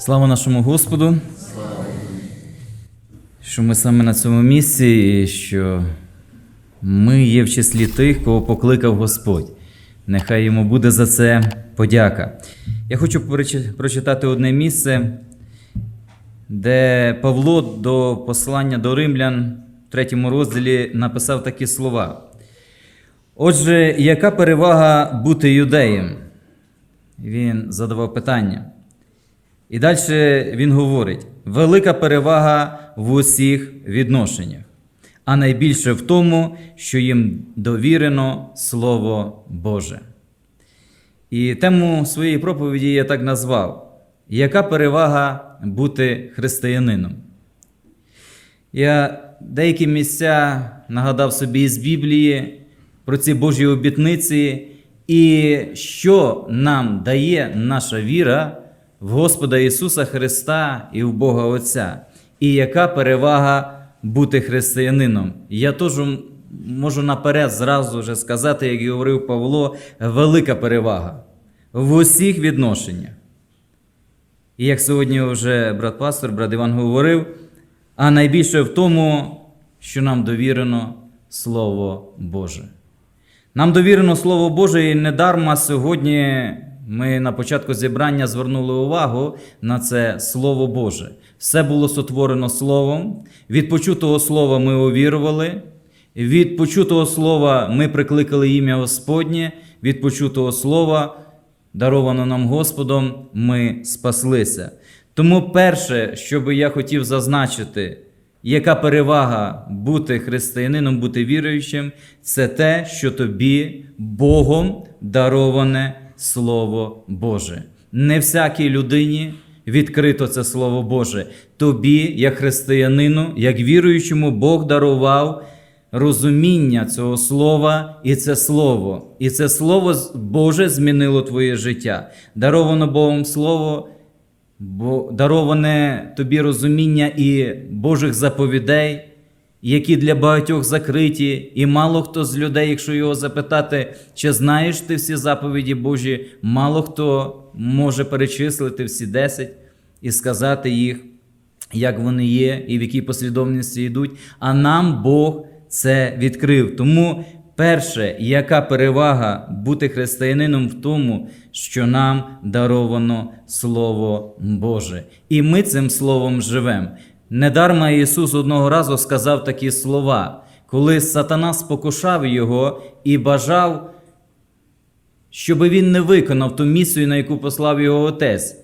Слава нашому Господу, що ми саме на цьому місці, і що ми є в числі тих, кого покликав Господь. Нехай йому буде за це подяка. Я хочу прочитати одне місце, де Павло до послання до римлян в третьому розділі написав такі слова. Отже, яка перевага бути юдеєм? Він задавав питання. І далі він говорить: велика перевага в усіх відношеннях, а найбільше в тому, що їм довірено Слово Боже. І тему своєї проповіді я так назвав: Яка перевага бути християнином? Я деякі місця нагадав собі з Біблії про ці Божі обітниці, і що нам дає наша віра в Господа Ісуса Христа і в Бога Отця, і яка перевага бути християнином. Я теж можу наперед зразу вже сказати, як і говорив Павло, велика перевага в усіх відношеннях. І як сьогодні вже брат пастор, брат Іван говорив, а найбільше в тому, що нам довірено Слово Боже. Нам довірено Слово Боже, і недарма сьогодні ми на початку зібрання звернули увагу на це Слово Боже. Все було сотворено Словом. Від почутого слова ми увірували. Від почутого слова ми прикликали ім'я Господнє, від почутого слова, даровано нам Господом, ми спаслися. Тому перше, що би я хотів зазначити, яка перевага бути християнином, бути віруючим, це те, що тобі Богом дароване Слово Боже. Не всякій людині відкрито це Слово Боже. Тобі, як християнину, як віруючому, Бог дарував розуміння цього слова і це слово. І це слово Боже змінило твоє життя. Даровано Богом Слово, бо дароване тобі розуміння і Божих заповідей, які для багатьох закриті, і мало хто з людей, якщо його запитати, чи знаєш ти всі заповіді Божі, мало хто може перечислити всі десять і сказати їх, як вони є і в якій послідовності йдуть. А нам Бог це відкрив. Тому перше, яка перевага бути християнином в тому, що нам даровано Слово Боже. І ми цим Словом живемо. Недарма Ісус одного разу сказав такі слова, коли сатана спокушав його і бажав, щоб він не виконав ту місію, на яку послав його Отець,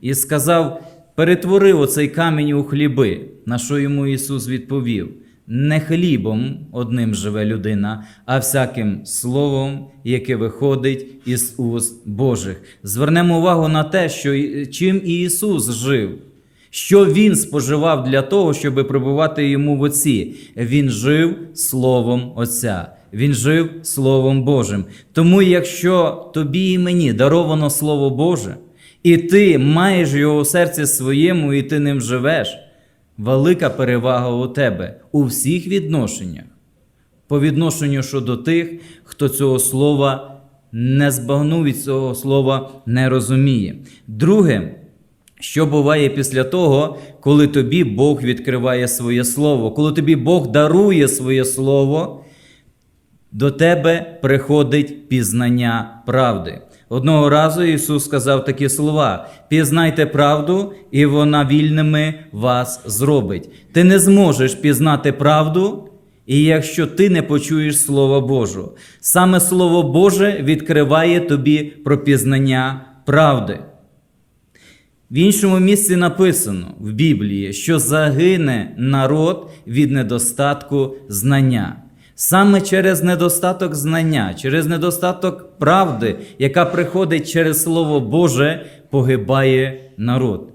і сказав: перетвори оцей камінь у хліби, на що йому Ісус відповів: не хлібом одним живе людина, а всяким словом, яке виходить із уст Божих. Звернемо увагу на те, що і- чим Ісус жив. Що він споживав для того, щоб прибувати йому в Отці? Він жив Словом Отця, він жив Словом Божим. Тому, якщо тобі і мені даровано Слово Боже, і ти маєш його у серці своєму, і ти ним живеш, велика перевага у тебе у всіх відношеннях. По відношенню щодо тих, хто цього слова не збагнув і цього слова не розуміє. Друге, що буває після того, коли тобі Бог відкриває своє слово, коли тобі Бог дарує своє слово, до тебе приходить пізнання правди. Одного разу Ісус сказав такі слова: пізнайте правду, і вона вільними вас зробить. Ти не зможеш пізнати правду, і якщо ти не почуєш Слова Божого. Саме Слово Боже відкриває тобі про пізнання правди. В іншому місці написано в Біблії, що загине народ від недостатку знання. Саме через недостаток знання, через недостаток правди, яка приходить через Слово Боже, погибає народ.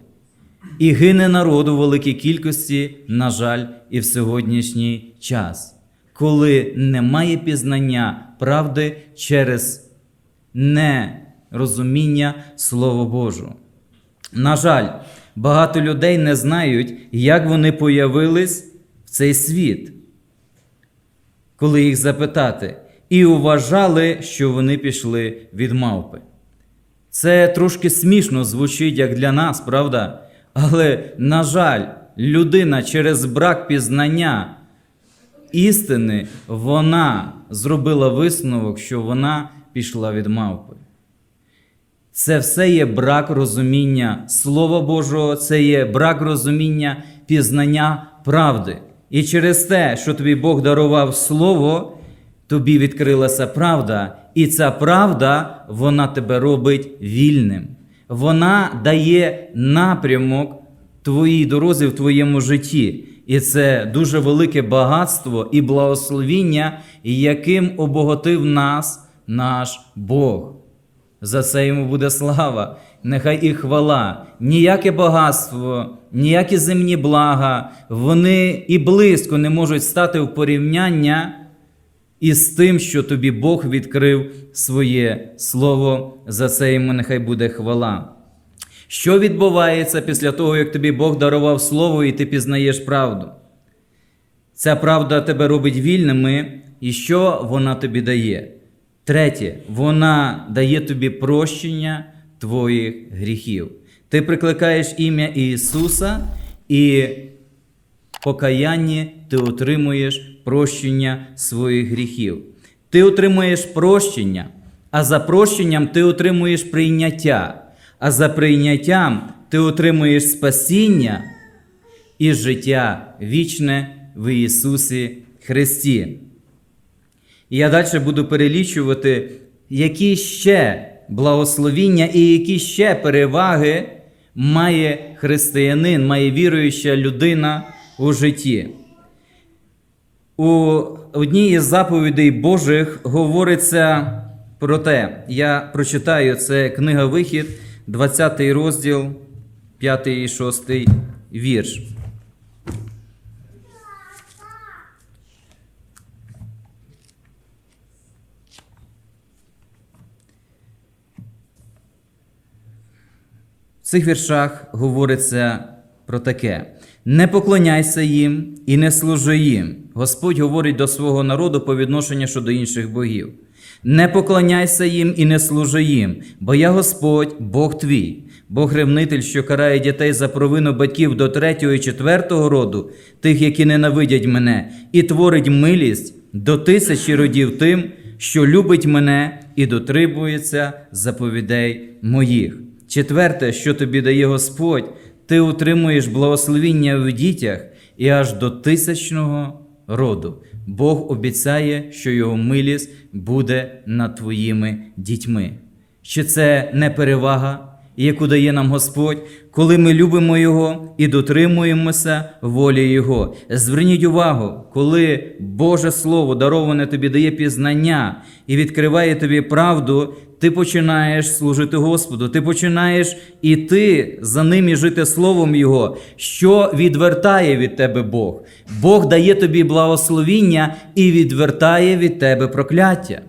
І гине народ у великій кількості, на жаль, і в сьогоднішній час, коли немає пізнання правди через нерозуміння Слова Божого. На жаль, багато людей не знають, як вони появились в цей світ, коли їх запитати, і вважали, що вони пішли від мавпи. Це трошки смішно звучить як для нас, правда? Але, на жаль, людина через брак пізнання істини, вона зробила висновок, що вона пішла від мавпи. Це все є брак розуміння Слова Божого, це є брак розуміння пізнання правди. І через те, що тобі Бог дарував Слово, тобі відкрилася правда. І ця правда, вона тебе робить вільним. Вона дає напрямок твоїй дорозі в твоєму житті. І це дуже велике багатство і благословіння, яким обогатив нас наш Бог. За це йому буде слава, нехай і хвала, ніяке багатство, ніякі земні блага, вони і близько не можуть стати в порівняння із тим, що тобі Бог відкрив своє слово. За це йому нехай буде хвала. Що відбувається після того, як тобі Бог дарував слово і ти пізнаєш правду? Ця правда тебе робить вільними, і що вона тобі дає? Третє, вона дає тобі прощення твоїх гріхів. Ти прикликаєш ім'я Ісуса, і покаянні ти отримуєш прощення своїх гріхів. Ти отримуєш прощення, а за прощенням ти отримуєш прийняття, а за прийняттям ти отримуєш спасіння і життя вічне в Ісусі Христі. І я далі буду перелічувати, які ще благословіння і які ще переваги має християнин, має віруюча людина у житті. У одній із заповідей Божих говориться про те, я прочитаю це книга Вихід, 20 розділ, 5 і 6 вірш. В цих віршах говориться про таке: не поклоняйся їм і не служи їм. Господь говорить до свого народу по відношенню щодо інших богів. Не поклоняйся їм і не служи їм, бо я Господь, Бог твій, Бог ревнитель, що карає дітей за провину батьків до третього і четвертого роду, тих, які ненавидять мене, і творить милість до тисячі родів тим, що любить мене і дотримується заповідей моїх. Четверте, що тобі дає Господь, ти утримуєш благословіння в дітях і аж до тисячного роду. Бог обіцяє, що його милість буде над твоїми дітьми. Чи це не перевага, яку дає нам Господь, коли ми любимо Його і дотримуємося волі Його? Зверніть увагу, коли Боже Слово дароване тобі дає пізнання і відкриває тобі правду, ти починаєш служити Господу, ти починаєш іти за ним і жити Словом Його, що відвертає від тебе Бог. Бог дає тобі благословіння і відвертає від тебе прокляття.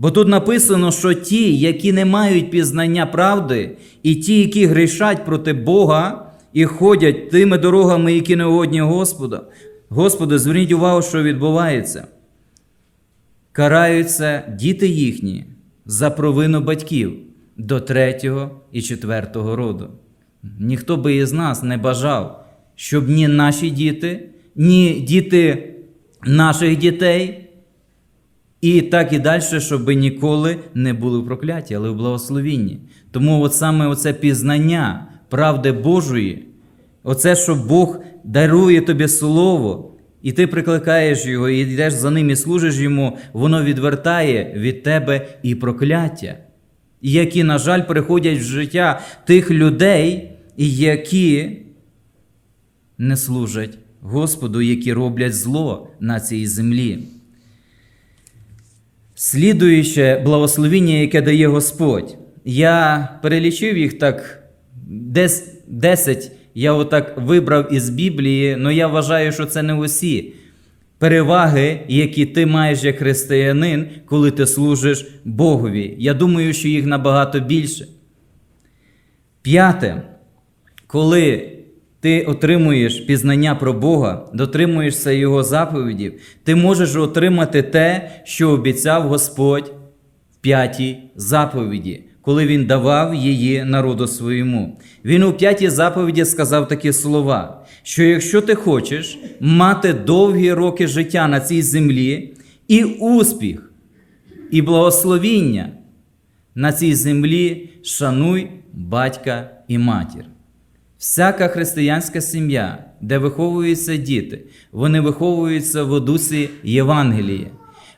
Бо тут написано, що ті, які не мають пізнання правди, і ті, які грішать проти Бога і ходять тими дорогами, які не угодні Господа. Господи, зверніть увагу, що відбувається. Караються діти їхні за провину батьків до третього і четвертого роду. Ніхто би із нас не бажав, щоб ні наші діти, ні діти наших дітей. І так і далі, щоб ніколи не були в прокляті, але в благословінні. Тому от саме оце пізнання правди Божої, оце, що Бог дарує тобі слово, і ти прикликаєш його, і йдеш за ним і служиш йому, воно відвертає від тебе і прокляття, які, на жаль, приходять в життя тих людей, які не служать Господу, які роблять зло на цій землі. Слідуюче благословіння, яке дає Господь. Я перелічив їх так, десь 10 я отак вибрав із Біблії, але я вважаю, що це не усі переваги, які ти маєш як християнин, коли ти служиш Богові. Я думаю, що їх набагато більше. П'яте, коли ти отримуєш пізнання про Бога, дотримуєшся Його заповідів, ти можеш отримати те, що обіцяв Господь в п'ятій заповіді. коли він давав її народу своєму. Він у п'ятій заповіді сказав такі слова: що якщо ти хочеш мати довгі роки життя на цій землі і успіх, і благословіння на цій землі, шануй батька і матір. Всяка християнська сім'я, де виховуються діти, вони виховуються в дусі Євангелії.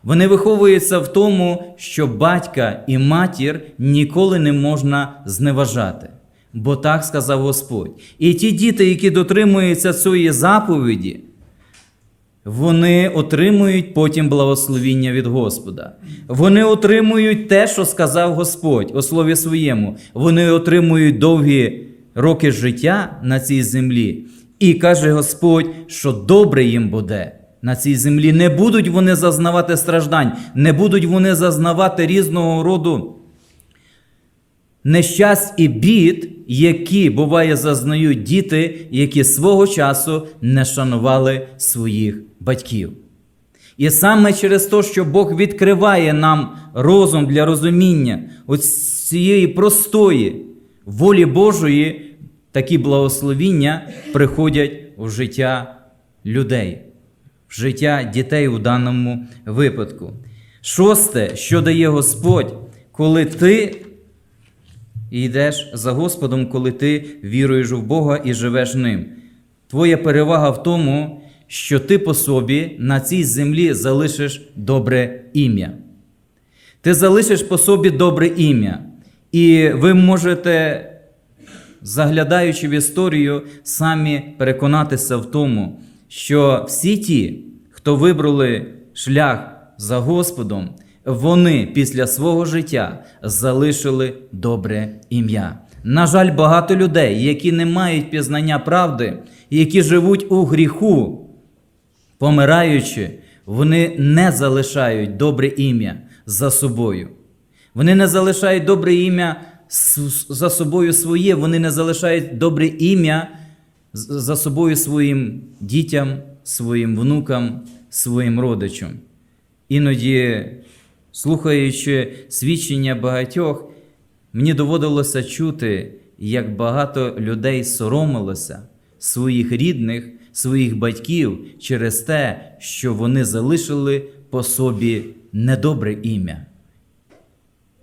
Вони виховуються в тому, що батька і матір ніколи не можна зневажати. Бо так сказав Господь. І ті діти, які дотримуються цієї заповіді, вони отримують потім благословіння від Господа. Вони отримують те, що сказав Господь у слові своєму. Вони отримують довгі роки життя на цій землі. І каже Господь, що добре їм буде на цій землі. Не будуть вони зазнавати страждань, не будуть вони зазнавати різного роду нещасть і бід, які буває зазнають діти, які свого часу не шанували своїх батьків. І саме через те, що Бог відкриває нам розум для розуміння ось цієї простої волі Божої, такі благословіння приходять у життя людей, в життя дітей у даному випадку. Шосте, що дає Господь, коли ти йдеш за Господом, коли ти віруєш в Бога і живеш ним. Твоя перевага в тому, що ти по собі на цій землі залишиш добре ім'я. Ти залишиш по собі добре ім'я. І ви можете, заглядаючи в історію, самі переконатися в тому, що всі ті, хто вибрали шлях за Господом, вони після свого життя залишили добре ім'я. На жаль, багато людей, які не мають пізнання правди, які живуть у гріху, помираючи, вони не залишають добре ім'я за собою. Вони не залишають добре ім'я за собою своє, вони не залишають добре ім'я за собою своїм дітям, своїм внукам, своїм родичам. Іноді, слухаючи свідчення багатьох, мені доводилося чути, як багато людей соромилося своїх рідних, своїх батьків через те, що вони залишили по собі недобре ім'я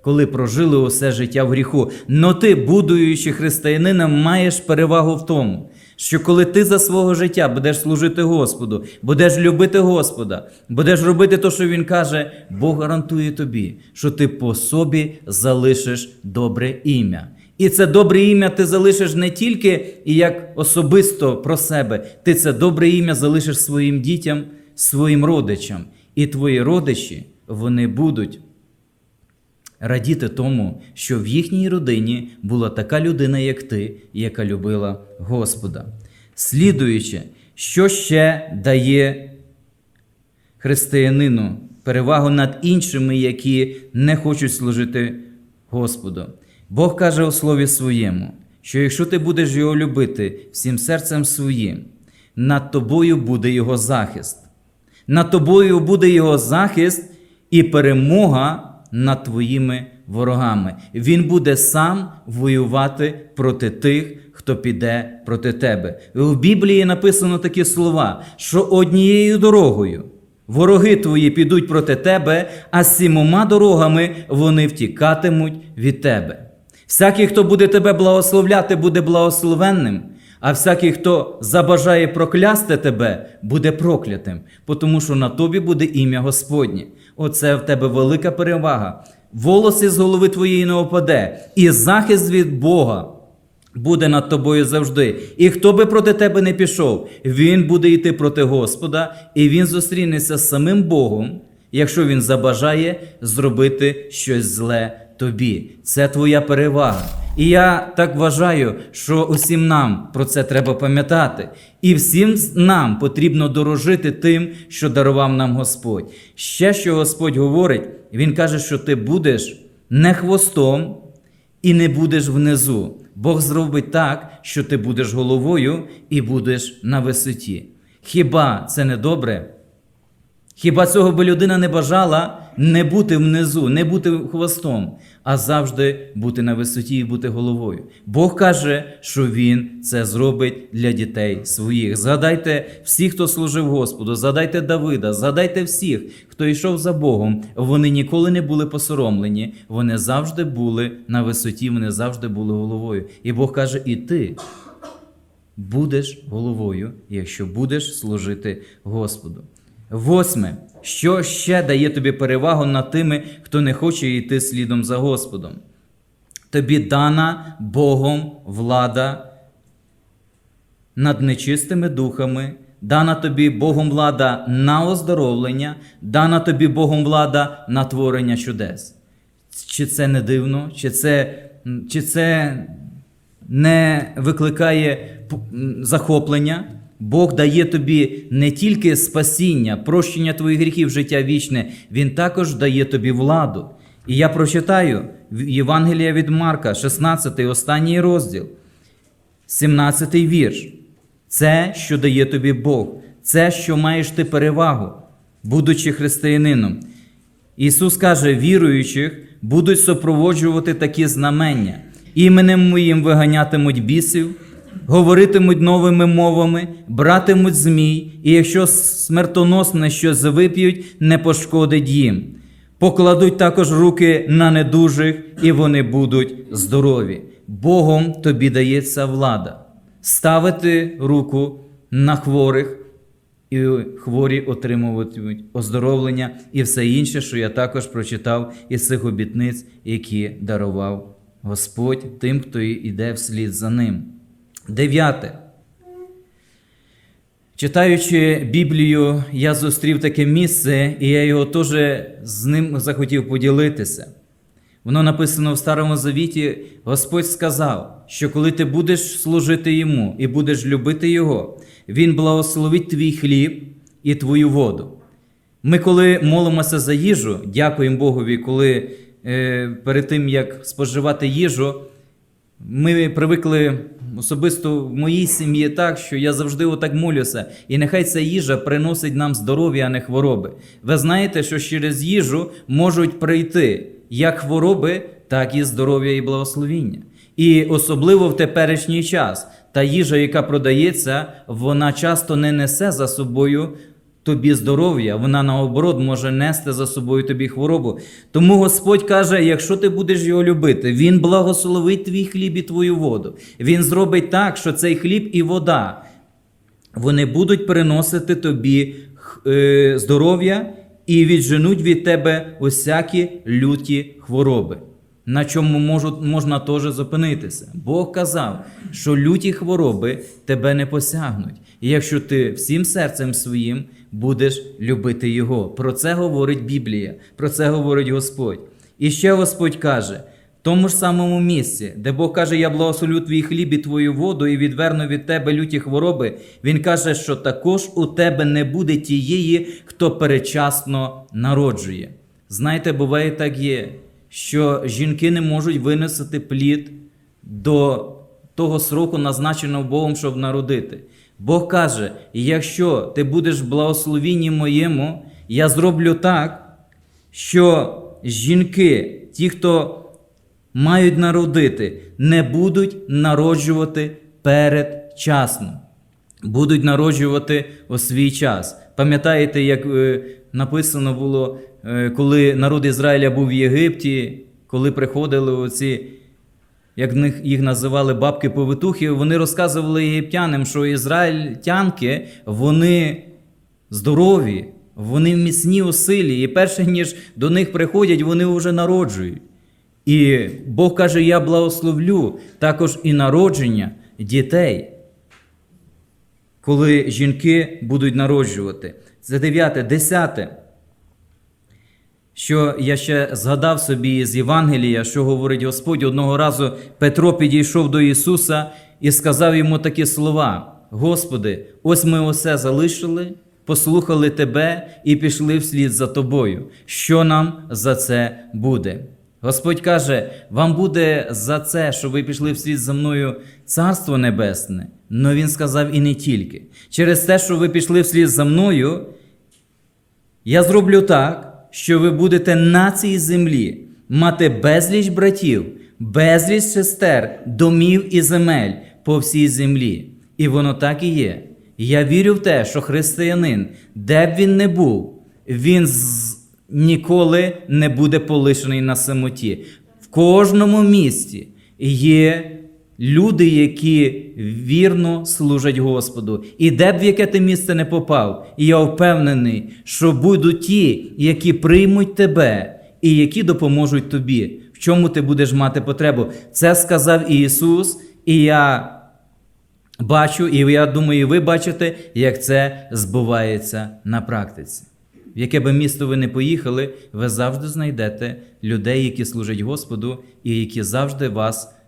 коли прожили усе життя в гріху. Но ти, будуючи християнином, маєш перевагу в тому, що коли ти за свого життя будеш служити Господу, будеш любити Господа, будеш робити те, що Він каже, Бог гарантує тобі, що ти по собі залишиш добре ім'я. І це добре ім'я ти залишиш не тільки і як особисто про себе, ти це добре ім'я залишиш своїм дітям, своїм родичам. І твої родичі вони будуть радіти тому, що в їхній родині була така людина, як ти, яка любила Господа. Слідуючи, що ще дає християнину перевагу над іншими, які не хочуть служити Господу. Бог каже у Слові своєму, що якщо ти будеш його любити всім серцем своїм, над тобою буде його захист. Над тобою буде його захист і перемога над твоїми ворогами. Він буде сам воювати проти тих, хто піде проти тебе. В Біблії написано такі слова, що однією дорогою вороги твої підуть проти тебе, а сімома дорогами вони втікатимуть від тебе. Всякий, хто буде тебе благословляти, буде благословенним, а всякий, хто забажає проклясти тебе, буде проклятим, тому що на тобі буде ім'я Господнє. Оце в тебе велика перевага. Волоси з голови твоєї не опаде, і захист від Бога буде над тобою завжди. І хто би проти тебе не пішов, він буде йти проти Господа, і він зустрінеться з самим Богом, якщо він забажає зробити щось зле тобі. Це твоя перевага. І я так вважаю, що усім нам про це треба пам'ятати. І всім нам потрібно дорожити тим, що дарував нам Господь. Ще що Господь говорить, Він каже, що ти будеш не хвостом і не будеш внизу. Бог зробить так, що ти будеш головою і будеш на висоті. Хіба це не добре? Хіба цього би людина не бажала не бути внизу, не бути хвостом, а завжди бути на висоті і бути головою. Бог каже, що Він це зробить для дітей своїх. Згадайте всіх, хто служив Господу, згадайте Давида, згадайте всіх, хто йшов за Богом. Вони ніколи не були посоромлені, вони завжди були на висоті, вони завжди були головою. І Бог каже: і ти будеш головою, якщо будеш служити Господу. Восьме. Що ще дає тобі перевагу над тими, хто не хоче йти слідом за Господом? Тобі дана Богом влада над нечистими духами, дана тобі Богом влада на оздоровлення, дана тобі Богом влада на творення чудес. Чи це не дивно? Чи це, чи це не викликає захоплення? Бог дає тобі не тільки спасіння, прощення твоїх гріхів, життя вічне, Він також дає тобі владу. І я прочитаю Євангелія від Марка, 16, останній розділ. 17 вірш. Це, що дає тобі Бог, це, що маєш ти перевагу, будучи християнином. Ісус каже, віруючих будуть супроводжувати такі знамення. Іменем моїм виганятимуть бісів, говоритимуть новими мовами, братимуть змій, і якщо смертоносне щось вип'ють, не пошкодить їм. Покладуть також руки на недужих, і вони будуть здорові. Богом тобі дається влада ставити руку на хворих, і хворі отримуватимуть оздоровлення і все інше, що я також прочитав із цих обітниць, які дарував Господь тим, хто йде вслід за ним. Дев'яте. Читаючи Біблію, я зустрів таке місце, і я його теж з ним захотів поділитися. Воно написано в Старому Завіті, Господь сказав, що коли ти будеш служити йому і будеш любити Його, Він благословить твій хліб і твою воду. Ми, коли молимося за їжу, дякуємо Богові, коли е, перед тим, як споживати їжу, ми привикли особисто в моїй сім'ї так, що я завжди отак молюся, і нехай ця їжа приносить нам здоров'я, а не хвороби. Ви знаєте, що через їжу можуть прийти як хвороби, так і здоров'я і благословіння. І особливо в теперішній час та їжа, яка продається, вона часто не несе за собою тобі здоров'я, вона наоборот може нести за собою тобі хворобу. Тому Господь каже: якщо ти будеш його любити, Він благословить твій хліб і твою воду. Він зробить так, що цей хліб і вода вони будуть приносити тобі е, здоров'я і відженуть від тебе усякі люті хвороби. На чому можуть, можна теж зупинитися. Бог казав, що люті хвороби тебе не посягнуть, і якщо ти всім серцем своїм будеш любити Його. Про це говорить Біблія, про це говорить Господь. І ще Господь каже: в тому ж самому місці, де Бог каже, я благословлю твій хліб і твою воду, і відверну від тебе люті хвороби. Він каже, що також у тебе не буде тієї, хто перечасно народжує. Знаєте, буває так є, що жінки не можуть виносити плід до того сроку, назначеного Богом, щоб народити. Бог каже: якщо ти будеш благословінні моєму, я зроблю так, що жінки, ті, хто мають народити, не будуть народжувати передчасно, будуть народжувати у свій час. Пам'ятаєте, як е, написано було, е, коли народ Ізраїля був в Єгипті, коли приходили оці, як них їх називали бабки-повитухи, вони розказували єгиптянам, що ізраїльтянки, вони здорові, вони міцні у силі, і перше ніж до них приходять, вони вже народжують. І Бог каже: Я благословлю також і народження дітей, коли жінки будуть народжувати. Це дев'яте, десяте. Що я ще згадав собі з Євангелія, що говорить Господь, одного разу Петро підійшов до Ісуса і сказав йому такі слова: Господи, ось ми усе залишили, послухали Тебе і пішли вслід за Тобою. Що нам за це буде? Господь каже: вам буде за це, що ви пішли вслід за мною Царство Небесне. Но Він сказав і не тільки. Через те, що ви пішли вслід за мною, я зроблю так, що ви будете на цій землі мати безліч братів, безліч сестер, домів і земель по всій землі. І воно так і є. Я вірю в те, що християнин, де б він не був, він ніколи не буде полишений на самоті. В кожному місті є люди, які вірно служать Господу. І де б в яке ти місце не попав, і я впевнений, що будуть ті, які приймуть тебе і які допоможуть тобі, в чому ти будеш мати потребу. Це сказав Ісус, і я бачу, і я думаю, ви бачите, як це збувається на практиці. В яке би місто ви не поїхали, ви завжди знайдете людей, які служать Господу, і які завжди вас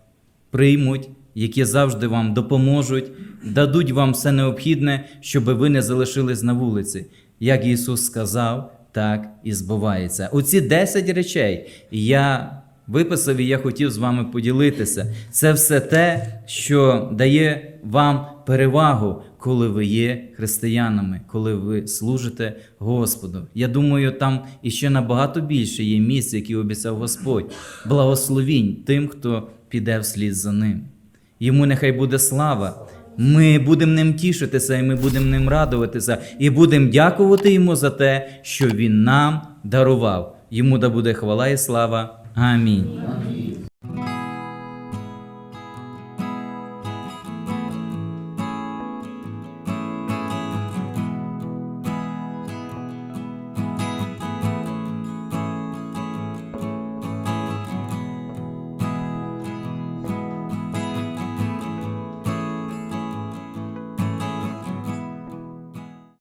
приймуть, які завжди вам допоможуть, дадуть вам все необхідне, щоб ви не залишились на вулиці. Як Ісус сказав, так і збувається. Оці 10 речей я виписав і я хотів з вами поділитися. Це все те, що дає вам перевагу, коли ви є християнами, коли ви служите Господу. Я думаю, там іще набагато більше є місць, які обіцяв Господь. Благословінь тим, хто піде вслід за ним. Йому нехай буде слава. Ми будемо ним тішитися, і ми будемо ним радуватися, і будемо дякувати йому за те, що він нам дарував. Йому да буде хвала і слава. Амінь.